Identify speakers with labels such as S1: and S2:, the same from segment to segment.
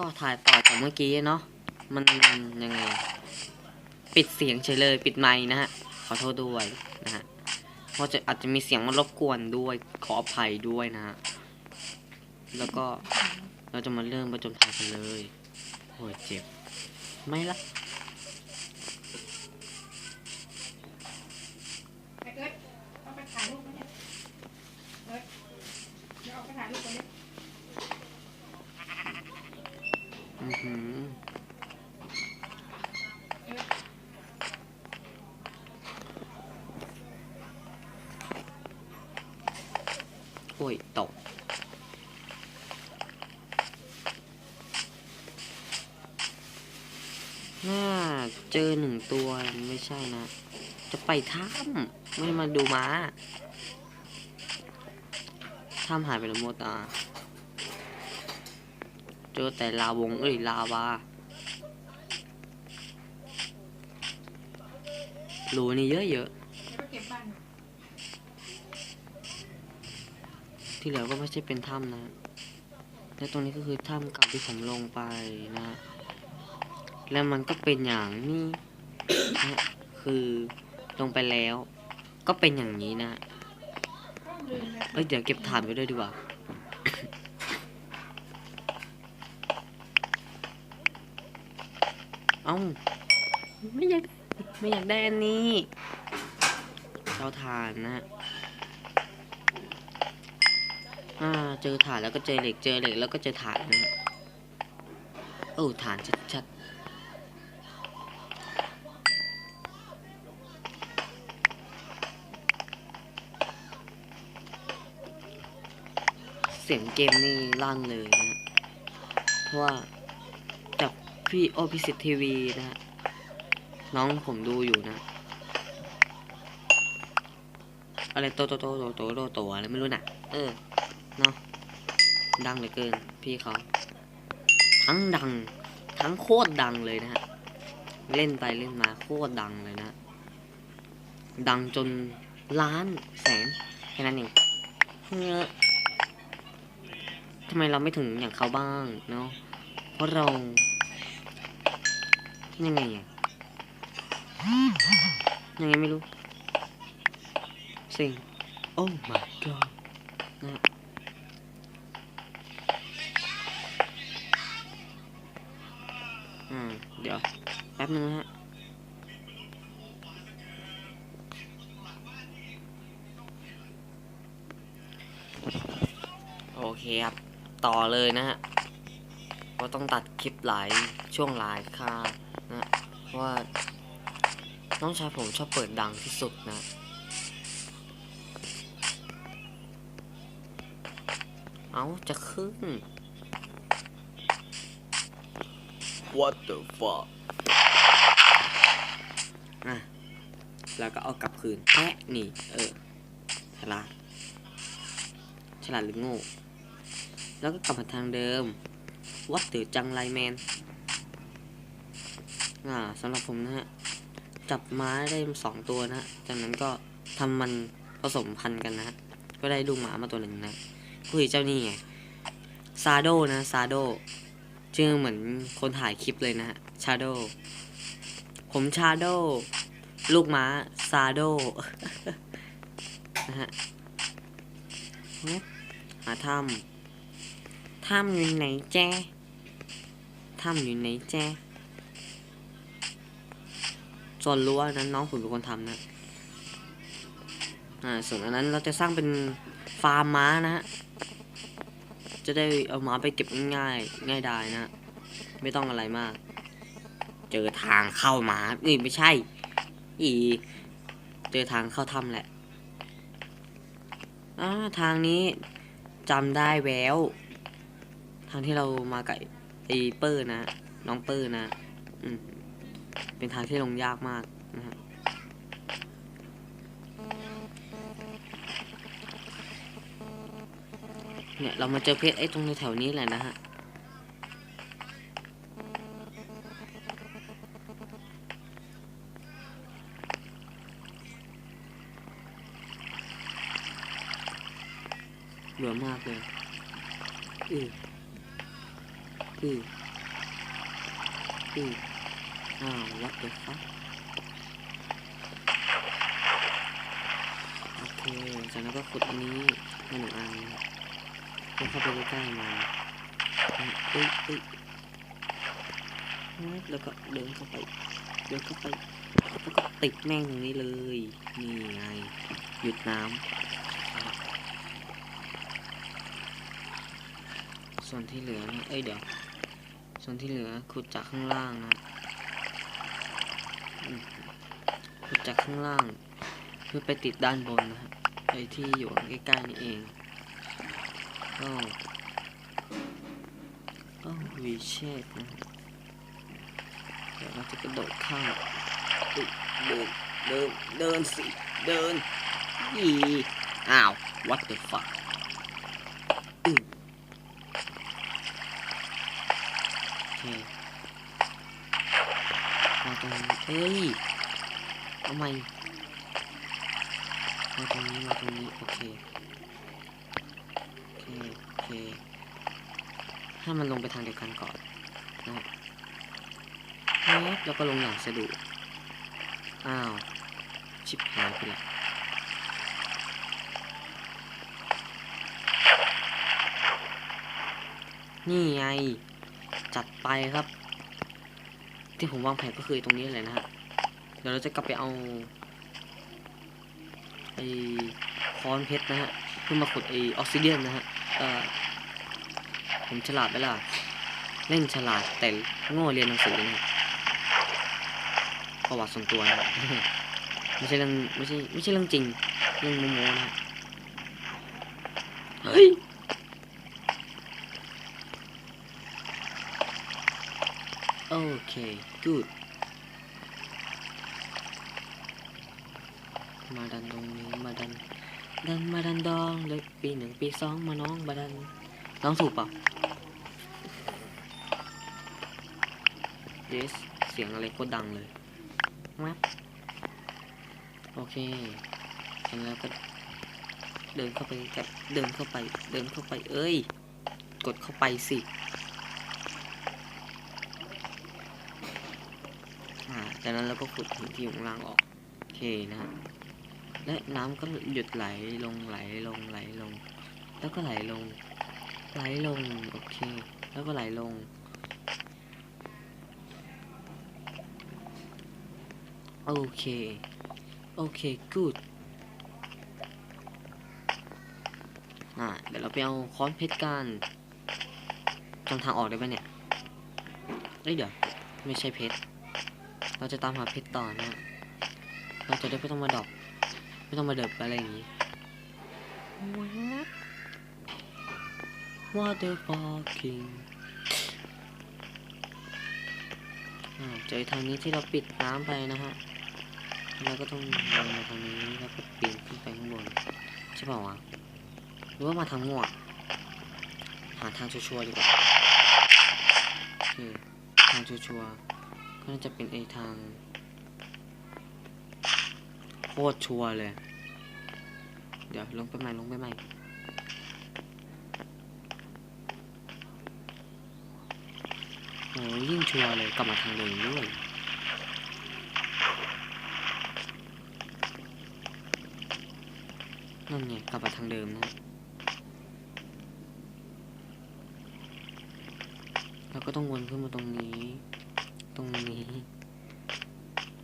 S1: ก็ถ่ายต่อจากเมื่อกี้เนาะมันยังไง ปิดเสียงเฉยเลยปิดไมค์นะฮะขอโทษด้วยนะฮะเพราะจะอาจจะมีเสียงมารบกวนด้วยขออภัยด้วยนะฮะแล้วก็เราจะมาเริ่มประจนภัยกันเลยโอ้ยเจ็บไม่ละ
S2: ไอ้เอิร์ธต้องไปถ่ายรูปไหมเนี่ยเอิร์ธเดี๋ยวเอาไปถ่ายรูปกันเนี่ย
S1: อือหือ โอ้ย ตก น่า เจอหนึ่งตัว ไม่ใช่นะ จะไปถ้ำไม่มาดูม้าถ้ำหายไปแล้วโมตา อแต่ลาวงเอ้ยลาวารูนี่เยอะ
S2: เยวไปเก็บบ้าน
S1: ๆที่เหลือก็ไม่ใช่เป็นถ้ำนะ และตรงนี้ก็คือถ้ำเก่าที่ผมลงไปนะ แล้วมันก็เป็นอย่างนี้นะคือลงไปแล้ว ก็เป็นอย่างนี้นะ
S2: เอ้
S1: ยเดี๋ยวเก็บถ่านไว้ด้วยดีกว่า เอ้าไม่อยากไม่อยากได้อันนี้เตาถ่านนะอ่าเจอถ่านแล้วก็เจอเหล็กเจอเหล็กแล้วก็เจอถ่านนะโอ้ถ่านชัดๆเสียงเกมนี่ลั่นเลยนะเพราะว่า พี่โอพิสิททีวีนะฮะน้องผมดูอยู่นะ อะไรโตโตโตโตโตโตโตอะไรไม่รู้น่ะเออเนาะดังเหลือเกินพี่เขาทั้งดัง ทั้งโคตรดังเลยนะฮะเล่นไปเล่นมาโคตรดังเลยนะ ดังจนล้านแสนแค่นั้นเองเฮ้อทำไมเราไม่ถึงอย่างเขาบ้างเนาะเพราะเรา ยังไงอะยังไงไม่รู้สิ่งโอ้ my god นะอืมเดี๋ยว แป๊บนึงนะฮะโอเคครับ ต่อเลยนะฮะก็ต้องตัดคลิปหลายช่วงหลายค่านะ เพราะว่าน้องชายผมชอบเปิดดังที่สุดนะ เอาจะขึ้น What the fuck อะ แล้วก็เอากลับคืนแอะนี่ เออ ฉลาด ฉลาดหรือโง่ แล้วก็กลับมาทางเดิม What the จังไรแมน อ่าสำหรับผมนะฮะ จับม้าได้สองตัวนะฮะจากนั้นก็ทำมันผสมพันธุ์กันนะฮะ ก็ได้ลูกหมามาตัวหนึ่งนะคุยเจ้านี่ไง ซาโดนะซาโดชื่อเหมือนคนถ่ายคลิปเลยนะฮะ ชาโด ผมชาโด ลูกม้า ซาโด นะฮะหาถ้ำถ้ำอยู่ไหนแจ้ถ้ำอยู่ไหนแจ้ ส่วนรั้วนั้นน้องผมเป็นคนทำนะอ่าส่วนอันนั้นเราจะสร้างเป็นฟาร์มม้านะฮะจะได้เอาม้าไปเก็บง่ายๆง่ายไดายนะไม่ต้องอะไรมาก เจอทางเข้ามานี่ไม่ใช่ อีเจอทางเข้าถ้ำแหละอ่าทางนี้จำได้แววทางที่เรามากับไอ้เปอร์นะ น้องเปอร์นะ อืม เป็นทางที่ลงยากมากนะฮะเนี่ยเรามาเจอเพชรไอ้ตรงแถวนี้แหละนะฮะเบื่อมากเลย อืออืออือ อ้าว what the fuck โอเคจากนั้นก็ขุดอันนี้มาหนึ่งอันเพื่อเข้าไปใกล้ๆมาเอ้ยเอ้ยแล้วก็เดินเข้าไป เดินเข้าไป แล้วก็ติดแม่งตรงนี้เลย นี่ไง หยุดน้ำส่วนที่เหลือนะเอ้ยเดี๋ยว ส่วนที่เหลือขุดจากข้างล่างนะอืมขุด จากข้างล่างเพื่อไปติดด้านบนนะฮะไอ้ที่อยู่ใกล้ๆนี่เองก็โอ้วีเชฟนะฮะเดี๋ยวเราจะกระโดดข้ามอุ๊ยเดินเดินเดินสิเดินอีอ้าว what the fuck อือโอเคมาตรงนี้เอ้ย เอาใหม่มาตรงนี้มาตรงนี้โอเคโอเคโอเคให้มันลงไปทางเดียวกันก่อนนะแล้วแล้วก็ลงอย่างสะดวกอ้าวชิบหายไปละนี่ไง จัดไปครับ ที่ผมวางแผนก็คือตรงนี้เลยนะฮะ เดี๋ยวเราจะกลับไปเอาไอ้คอนเพชรนะฮะเพื่อมาขุดไอ้ออกซิเดียนนะฮะเออผมฉลาดไหมล่ะเล่นฉลาดแต่โง่เรียนหนังสือนะประวัติส่วนตัวนะไม่ใช่เรื่องไม่ใช่ไม่ใช่เรื่องจริงเรื่องโมโมนะฮะเฮ้ยโอเค good มาดันตรงนี้มาดัน ดันมาดันดองเลยปีหนึ่งปีสองมาน้องมาดันน้องถูกเปล่า yes เสียงอะไรโคตรดังเลยมาโอเคเสร็จแล้วก็เดินเข้าไปกับเดินเข้าไป เดินเข้าไป เอ้ย กดเข้าไปสิอ่าจากนั้นเราก็ขุดหินที่อยู่ข้างล่างออก โอเคนะฮะ และน้ำก็หยุดไหลลงไหลลงไหลลง แล้วก็ไหลลง ไหลลงโอเค แล้วก็ไหลลงโอเคโอเค good อ่าเดี๋ยวเราไปเอาค้อนเพชรกันจำทางออกได้ไหมเนี่ยเอ้ยเดี๋ยวไม่ใช่เพชร เราจะตามหาเพชรต่อนะ เราจะได้ไม่ต้องมาดอก ไม่ต้องมาเดิบอะไรอย่างนี้ Water fucking อ่าเจอทางนี้ที่เราปิดน้ำไปนะฮะเราก็ต้องลงมาทางนี้แล้วก็ปีนขึ้นไปข้างบนใช่เปล่าวะหรือว่ามาทางมั่วหาทางชัวร์ๆดีกว่าโอเคทางชัวร์ๆก็น่าจะเป็นไอทางโค ตรชัวร์เลย เดี๋ยวลงไปใหม่ลงไปใหม่โอ้ยิ่งชัวร์เลยกลับมาทางเดิมด้วยนั่นไงกลับมาทางเดิมนะแล้วก็ต้องวนขึ้นมาตรงนี้ ตรงนี้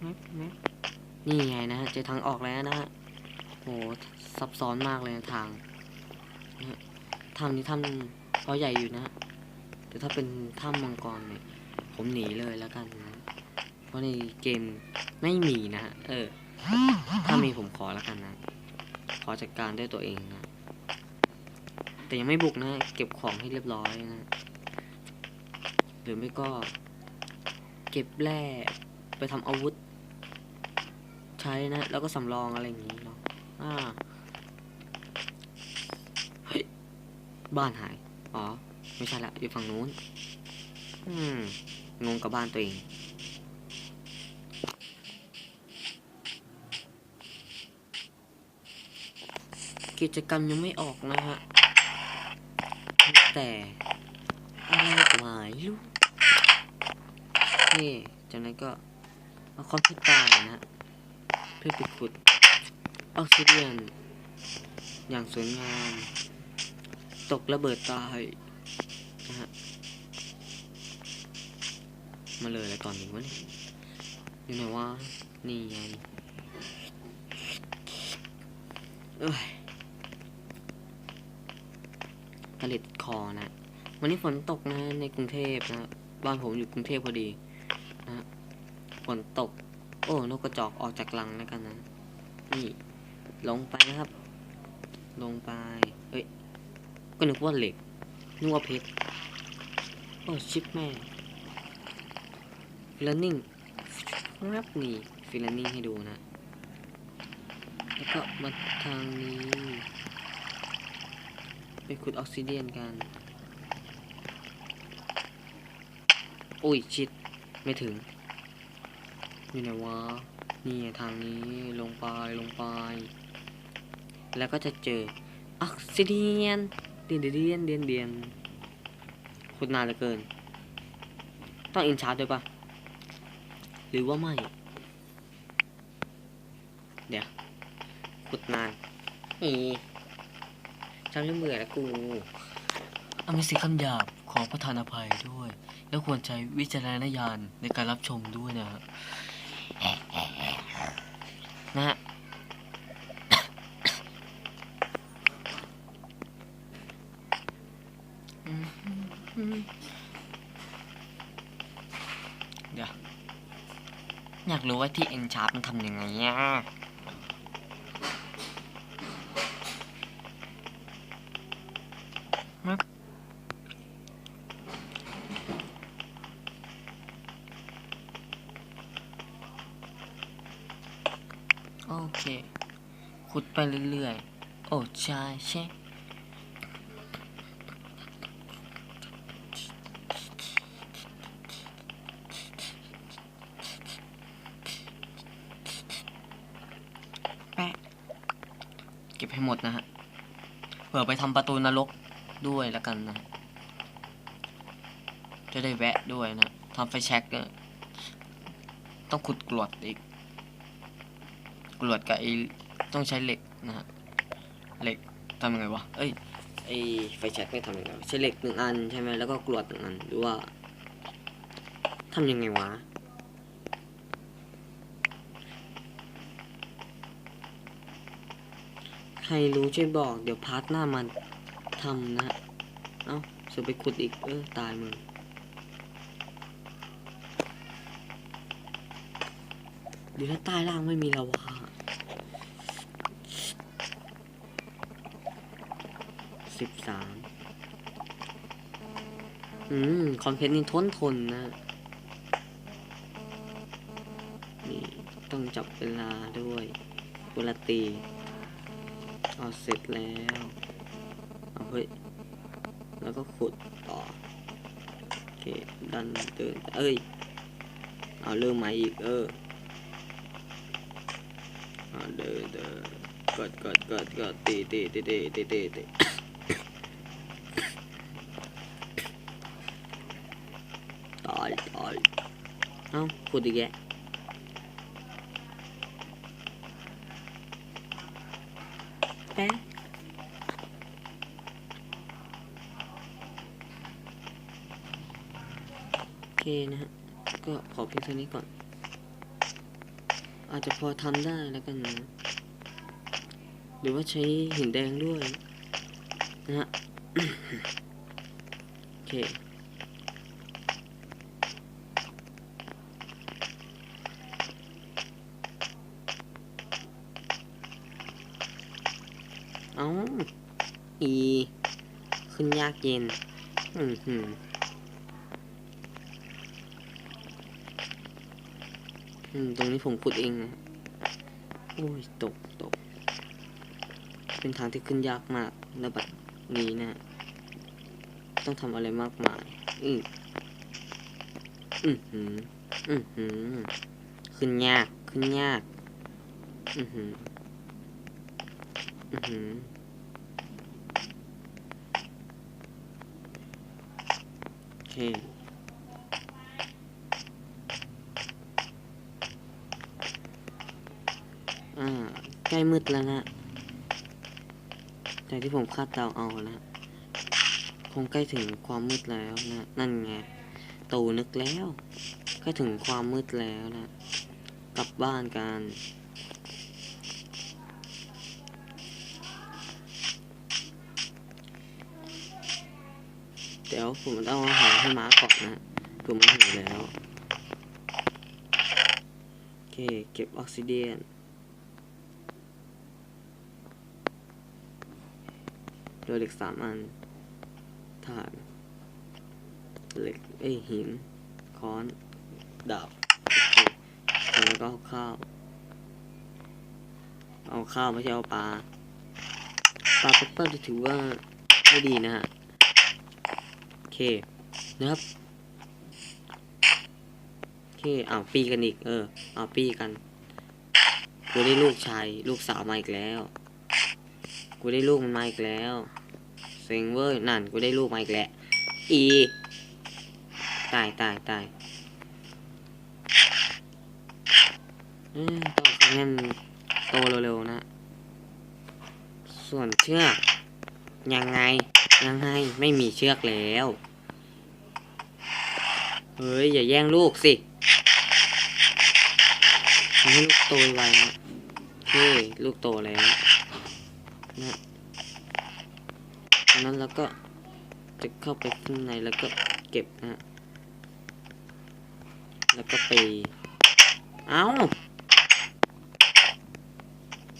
S1: แมปแมป นี่ไงนะฮะเจอทางออกแล้วนะฮะโหซับซ้อนมากเลยนะทางถ้ำนี้ถ้ำเขาใหญ่อยู่นะฮะแต่ถ้าเป็นถ้ำมังกรเนี่ย ผมหนีเลยแล้วกันนะ เพราะในเกมไม่มีนะเออ ถ้ามีผมขอแล้วกันนะ ขอจัดการด้วยตัวเองนะ แต่ยังไม่บุกนะ เก็บของให้เรียบร้อยนะ หรือไม่ก็ เก็บแร่ไปทำอาวุธ ช้นะ แล้วก็สำรองอะไรอย่างนี้เนาะอ่าเฮ้ยบ้านหาย อ๋อ ไม่ใช่ละ อยู่ฝั่งนู้น อืม งงกับบ้านตัวเอง กิจกรรมยังไม่ออกนะฮะ แต่อะไรหมายลูกนี่จากนั้นก็เอาคอมพิวเตอร์นะฮะ พื่อไปขุดออกซิเดียน อย่างสวยงาม ตกระเบิดตายนะฮะมาเลยแล้วก่อนหนึ่งวะเนี่ยอยู่ไหนวะนี่ไงเอ้ยผลิตคอนะวันนี้ฝนตกนะในกรุงเทพนะบ้านผมอยู่กรุงเทพพอดีนะฮะฝนตก โอ้นกกระจอกออกจากรังแล้วกันนะนี่ลงไปนะครับ ลงไปเอ้ยก็นึกว่าเหล็กนึกว่าเพชรโอ้ชิปแม่ฟิลนิ่งครับนี่ฟิลนิ่งให้ดูนะ แล้วก็มาทางนี้ไปขุดออกซิเดียนกันโอ้ยชิดไม่ถึง อยู่ไหนวะนี่ทางนี้ลงไปลงไป แล้วก็จะเจอออกซิเดียนเดียนเดียนเดียนเดียนขุดนานเหลือเกิน ต้องอินชาร์ดด้วยปะหรือว่าไม่ เดี๋ยวขุดนานอีจำเรื่องเบื่อแล้วกูอามิสิคำหยาบขอประทานอภัยด้วย แล้วควรใช้วิจารณญาณในการรับชมด้วยนะฮะ นะฮะเดี๋ยว อยากรู้ว่าที่ N Sharp มันทำยังไงอะ เค ขุดไปเรื่อยๆ โอ้ใช่ใช่แปะเก็บให้หมดนะฮะ เผื่อไปทำประตูนรกด้วยแล้วกันนะ จะได้แวะด้วยนะทำไฟแช็กก็ต้องขุดกรวดอีก กรวดกับไอ้ต้องใช้เหล็กนะฮะเหล็กทำยังไงวะเอ้ยไอ้ไฟแช็กไม่ทำยังไงใช้เหล็กหนึ่งอันใช่ไหมแล้วก็กรวดหนึ่งอันหรือว่าทำยังไงวะใครรู้ช่วยบอก เดี๋ยวพาร์ทหน้ามันทำนะ เอ้าเสือไปขุดอีก เออ ตายมึง ดี๋ยวถ้าใต้ล่างไม่มีลาวาสิบสามอืม คอนเทนต์นี้ทนทนนะ นี่ ต้องจับเวลาด้วยเวลาตี เอาเสร็จแล้ว เอาเฮ้ย แล้วก็ขุดต่อ โอเค ดันเดิน เอ้ย เอาเริ่มใหม่อีก เออ เดินเดินกดกดกดกดตีตีตีตีตีตีตีตายตายเอ้าขุดอีกแกแป๊ะโอเคนะฮะ ก็ขอเพียงเท่านี้ก่อน อาจจะพอทำได้แล้วกันนะหรือว่าใช้หินแดงด้วย นะฮะโอเคเอาอี ขึ้นยากเย็น อืม ตรงนี้ผมขุดเองนะโอ้ยตกตก เป็นทางที่ขึ้นยากมากแล้วแบบนี้นะ ต้องทำอะไรมากมาย อืมอืมหืมอืมหืมขึ้นยาก ขึ้นยาก อือหืออือหือโอเค เค อ่า ใก ล้มืดแล้วนะจากที่ผมคาดเดาเอานะคงใกล้ถึงความมืดแล้วนะนั่นไงตูนึกแล้ว ใกล้ถึงความมืดแล้วนะ กลับบ้านกันเดี๋ยวผมต้องเอาอาหารให้ม้าก่อนนะคือมันหิวแล้ว โอเค เก็บออกซิเดียน โดยเหล็กสามอันถ่านเหล็กเอ้ยหิน ค้อนดาบแล้วก็ข้าว เอาข้าวไม่ใช่เอาปลา ปลาเปปเปอร์ถือว่าไม่ดีนะฮะ โอเค นะครับ โอเคอ้าวปีกันอีก เออเอาปีกันกูได้ลูกชาย ลูกสาวมาอีกแล้ว กูได้ลูกมันมาอีกแล้วเซ็งเว้ยนั่นกูได้ลูกมาอีกแล้วอีตายตายตายต้องทำให้มันโตเร็วๆนะ ส่วนเชือกยังไงยังไงไม่มีเชือกแล้ว เฮ้ย อย่าแย่งลูกสิทำให้ลูกโตไวนะโอเคลูกโตแล้ว นะจากนั้นเราก็จะเข้าไปข้างในแล้วก็เก็บนะ แล้วก็ไป เอา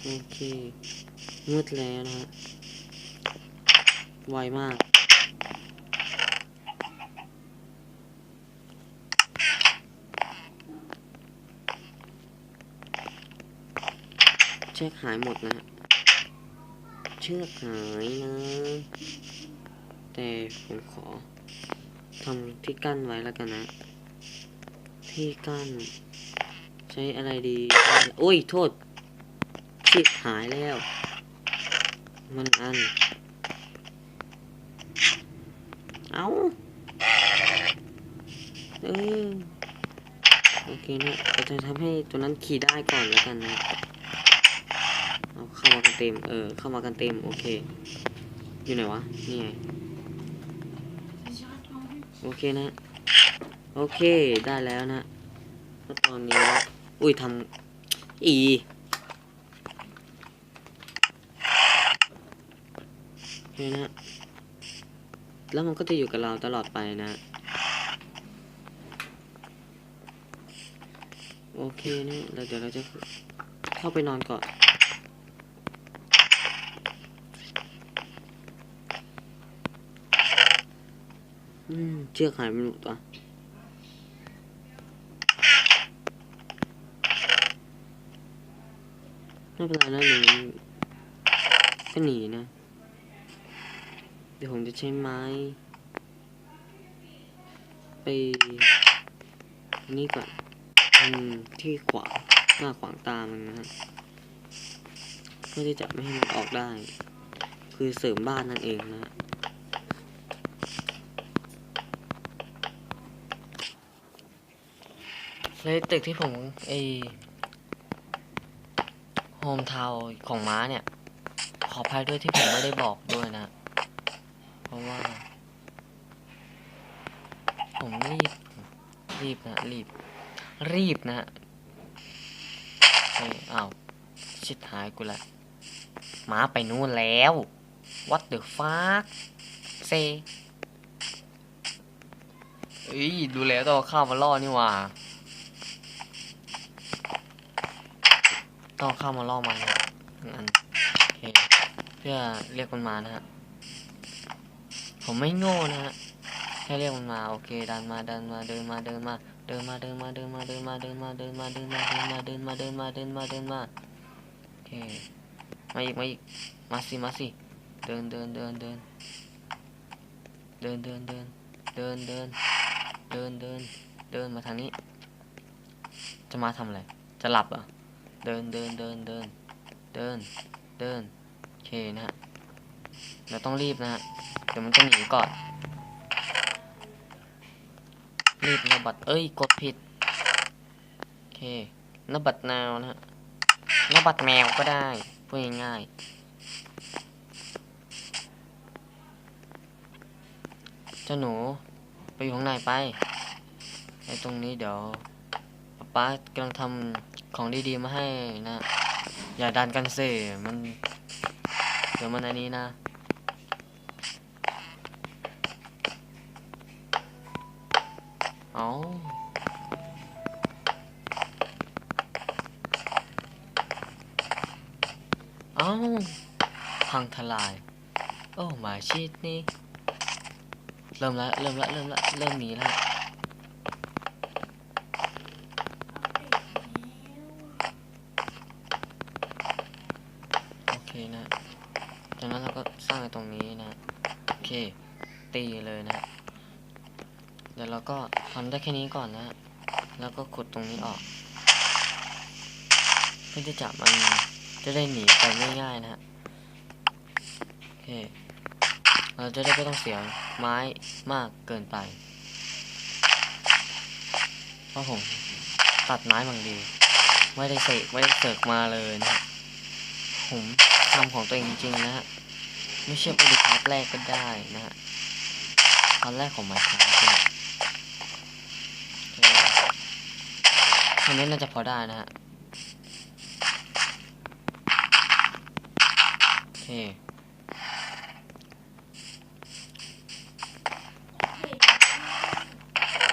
S1: โอเคมืดแล้วนะฮะไวมากเชือกหายหมดนะฮะ เชือกหายนะ แต่ผมขอทำที่กั้นไว้แล้วกันนะ ที่กั้น ใช้อะไรดี โอ้ย โทษชิบหายแล้ว มันอัน เอาเออโอเคนะเราจะทำให้ตัวนั้นขี่ได้ก่อนแล้วกันนะ เต็ม เออ เข้ามากันเต็ม โอเค อยู่ไหนวะ นี่ไง โอเคนะ โอเค ได้แล้วนะแล้วตอนนี้ อุ้ยทำอีโอเคนะ แล้วมันก็จะอยู่กับเราตลอดไปนะ โอเคนะแล้วเดี๋ยวเราจะเข้าไปนอนก่อน อืมเชือกหายไปหมดวะไม่เป็นไรนะหนูก็หนีนะ เดี๋ยวผมจะใช้ไม้ ไปนี่ก่อนอืมที่ขวางหน้าขวางตามันนะฮะเพื่อที่จะไม่ให้มันออกได้ คือเสริมบ้านนั่นเองนะฮะ เลยตึกที่ผมไอโฮมทาวของม้าเนี่ย ขออภัยด้วยที่ผมไม่ได้บอกด้วยนะ เพราะว่า ผมรีบ รีบนะ รีบ รีบนะฮะเฮ้ยอ้าวชิดหายกูละหมาไปนู่นแล้ว what the fuck เซเอ้ยดูแล้วต้องเอาข้าวมาล่อนี่ว่า ต้องเข้ามาล่อมันนะหนึ่งอันโอเคเพื่อเรียกมันมานะฮะผมไม่โง่นะฮะแค่เรียกมันมาโอเคดันมาดันมาเดินมาเดินมาเดินมาเดินมาเดินมาเดินมาเดินมาเดินมาเดินมาเดินมาเดินมาเดินมาเดินมาเดินมาโอเคมาอีกมาอีกมาสิมาสิเดินเดินเดินเดินเดินเดินเดินเดินเดินเดินเดินเดินมาทางนี้ จะมาทำอะไรจะหลับเหรอะ เดินเดินเดินเดินเดินเดินโอเคนะฮะเราต้องรีบนะฮะเดี๋ยวมันจะหนีก่อนรีบนบัตรเอ้ยกดผิดโอเคนบัตรนาวนะฮะนบัตรแมวก็ได้พูดง่ายๆเจ้าหนูไปอยู่ข้างในไปไอ้ตรงนี้เดี๋ยวป๊าป๊ากำลังทำ ของดีๆมาให้นะ อย่าดันกันเสมัน เดี๋ยวมันอันนี้นะ เอาเอาพังทลาย โอ้มาชีตนี่ เริ่มละ เริ่มละ เริ่มละ เริ่มนีละโอเคนะ จากนั้นเราก็สร้างไอ้ ตรงนี้นะโอเค ตีเลยนะ เดี๋ยวเราก็ทำได้แค่นี้ก่อนนะ แล้วก็ขุดตรงนี้ออก เพื่อที่จะมันจะได้หนีไปง่ายๆนะฮะโอเค เราจะได้ไม่ต้องเสียไม้มากเกินไปเพราะผมตัดไม้บางดี ไม่ได้เสกไม่ได้เสกมาเลยนะฮะผมทำของตัวเองจริงๆนะฮะ ไม่ใช่ไปดูพาร์ทแรกก็ได้นะฮะพาร์ทแรกของมค์ครับเนี่ยอันนี้น่าจะพอได้นะฮะโอเค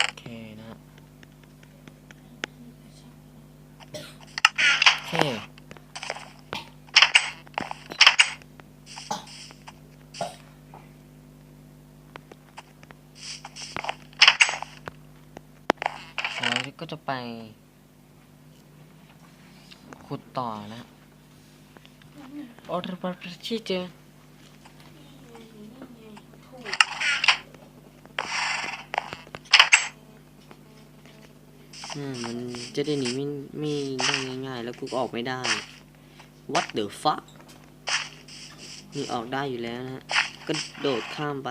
S1: โอเคนะฮะโอเค เราก็ จะไป ขุดต่อนะโอ้ระบายประชิดเจออืมมันจะได้หนีไม่ไม่ได้ง่ายๆ แล้วกูก็ออกไม่ได้ what the fuck นี่ออกได้อยู่แล้วนะฮะก็โดดข้ามไป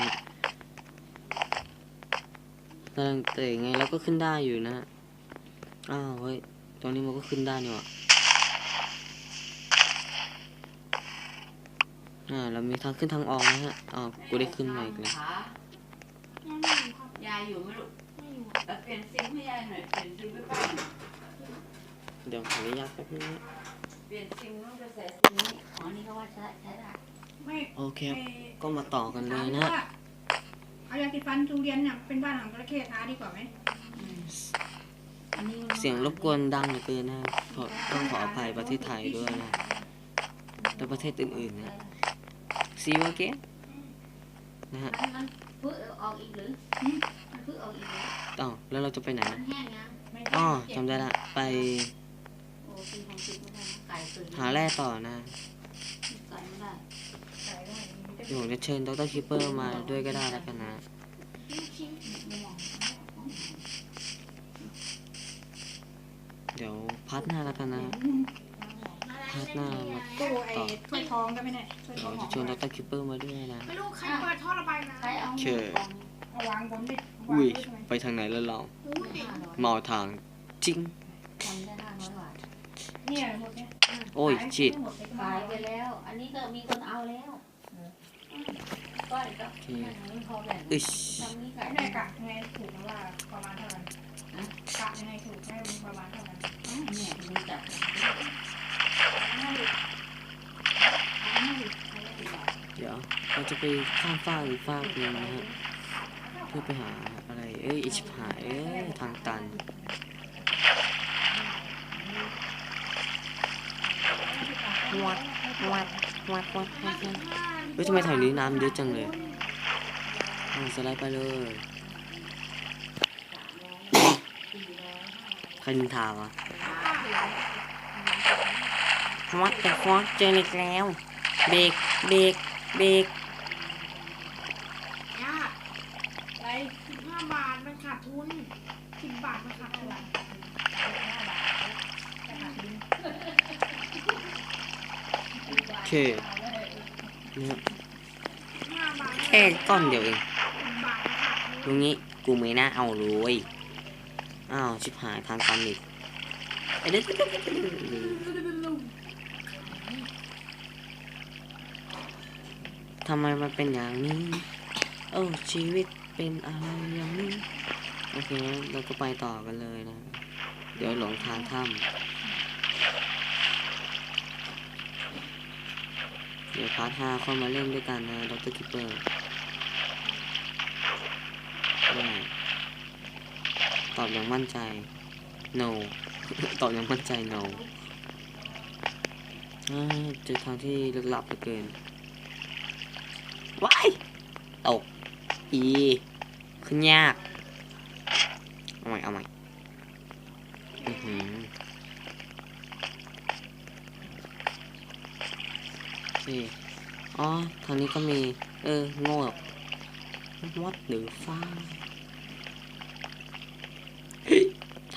S1: นะ แต่แต่ยังไงเราก็ขึ้นได้อยู่นะฮะอ้าวเฮ้ยตรงนี้มันก็ขึ้นได้นี่หว่าอ่าเรามีทางขึ้นทางออกนะฮะอ๋อกูได้ขึ้นมาอีกแล้ว
S3: ยายอยู่ไหมลูกเออเปลี่ยนซิมให้ยายหน่อยเปลี่ยนซิมให้ป้าหน่อย
S1: เดี๋ยวขออนุญาตแป๊บนึงนะ
S3: เปลี่ยนซิมต้องไปใส่ซิมนี้อ๋อนี่เขาว่าใช้ใช้ได้
S2: ไม่
S1: โอเคครับ
S2: เอ่อ
S1: ก็มาต่อกันเลยนะ
S2: ถามว่า เอายาสีฟันทุเรียนเนี่ยเป็นบ้านของจระเข้ท้าดีกว่าไหม
S3: อืมอันนี้มัน
S1: เสียงรบกวนดังเหลือเกินนะขอต้องขออภัยประเทศไทยด้วยนะและประเทศอื่นๆนะซีวาเกนะฮะ
S3: มันมันเพิ่งออกอีกหรือมันเพิ่งออกอีกหรือ
S1: อ๋อแล้วเราจะไปไหน
S3: มัน
S1: นะ
S3: แห้งยัง
S2: ไม่
S1: อ๋อ
S2: ใช่
S1: จำได้ละไป
S3: โอ้ซิมของซิมไม่ได้นะไก่เกิน
S1: หาแร่ต่อนะ
S3: ไก่ไม่ได้
S2: ใส่ ได้
S1: เดี๋ยวผมจะเชิญดรคิปเปอร์มาด้วยก็ได้แล้วกันนะ
S3: ไม่มอง
S1: เดี๋ยวพาร์ทหน้าแล้วกันนะพาร์ทหน้ามา
S2: ตู้ไอ้ถ้วยทองก็ไม่ได้ถ้วยท
S1: เดี๋
S2: อยง
S1: ว
S2: หอ
S1: จะ
S2: ม
S1: ชวนดรคิปเปอร์มาด้วยนะ
S4: ไม่รู้ใครเปิดท่อระบายน้
S3: ใครเอา
S1: เชย
S2: เอาวางบนดิวาง
S1: อุ้ย
S2: ไว้ทำไม
S1: ไปทางไหนแล้วเราำ
S4: อุ้ย
S3: ห้าร้อย
S1: เมาทางจริง
S3: ทำได้ห้าร้อยบาท
S2: เนี่ยหมดเนี่ย
S1: โอ้ย
S2: ขาย
S1: ชิด
S2: หมดเลยก็
S3: ขาย
S2: มา
S3: ไปแล้ว อันนี้ก็มีคนเอาแล้ว ก็อีกก็
S1: โอเค
S3: ไม่พอแบ่ง
S1: อึช
S3: ทำนี้
S2: ไอ้
S3: ก็
S2: แม่กะยังไงถูกนะว่าประมาณเท่าไหร่กะยังไงถูกให้ประมาณเท่าไหร่
S3: เนี่ยมีจับ
S1: เดี๋ยวเราจะไปข้ามฟากอีกฟากหนึงนะฮะเพื่อไปหาอะไรเอ้ยอิชิบหายเอ้ยทางตันวัดวัดวัดวัดวัด วัดเฮ้ยทำไมแถวนี้น้ำเยอะจังเลยอ่าสไลด์ไปเลยใครนินทาวะวัดแต่ฟอสเจออีกแล้วเบรกเบรกเบรก
S4: ยาก
S2: ไร
S4: สิบห้าบาทมันขาดทุนสิบบาทมันขาดทุน
S1: โอเค นะฮะ
S4: ห้าบ
S1: แค่ก้อนเดียวเองตรงนี้กูไม่น่าเอาเลยอ้าวชิบหายทางตันอีกเอ้ยเดี๋ยวเดี๋ยวเดี๋ยวเดี๋ยวเดี๋ยวทำไมมันเป็นอย่างนี้โอ้ชีวิตเป็นอะไรอย่างนี้โอเคเราก็ไปต่อกันเลยนะ เดี๋ยวหลงทางถ้ำ เดี๋ยวพาร์ทห้าเข้ามาเล่นด้วยกันนะดรคิปเปอร์ตอบอย่างมั่นใจ no ตอบอย่างมั่นใจ no เจอทางที่ลึกลับเหลือเกินว้ายตกอี ขึ้นยาก วัดหรือฟ้า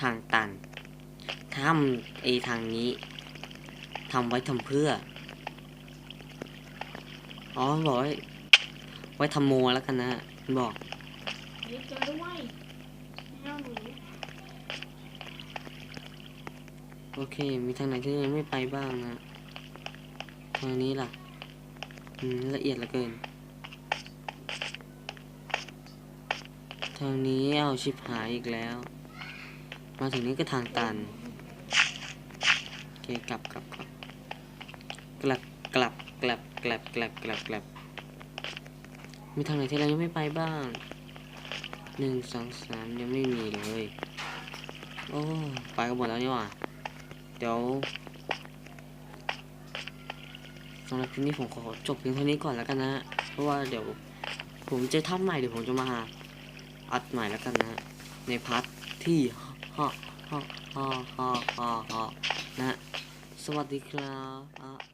S1: ทางตันทำไอทางนี้ทำไว้ทำเพื่อ อ๋อบอกไว้ไว้ทำโมแล้วกันนะมันบอก
S4: เฮ้ยเจอด้วยแมวหนู
S1: โอเค มีทางไหนที่ยังไม่ไปบ้างนะ ทางนี้ล่ะอืมละเอียดเหลือเกิน ทางนี้เอาชิบหายอีกแล้ว มาถึงนี้ก็ทางตันโอเคกลับกลับกลับกลับกลับกลับกลับกลับกลับกลับมีทางไหนที่เรายังไม่ไปบ้างหนึ่งสองสามยังไม่มีเลย โอ้ ไปกันหมดแล้วนี่หว่า เดี๋ยวสำหรับคลิปนี้ผมขอจบเพียงเท่านี้ก่อนแล้วกันนะ เพราะว่าเดี๋ยว ผมจะทำใหม่เดี๋ยวผมจะมา อัดใหม่แล้วกันนะ ในพาร์ทที่ฮ่าฮ่าฮ่าฮ่าฮ่านะ สวัสดีครับอะ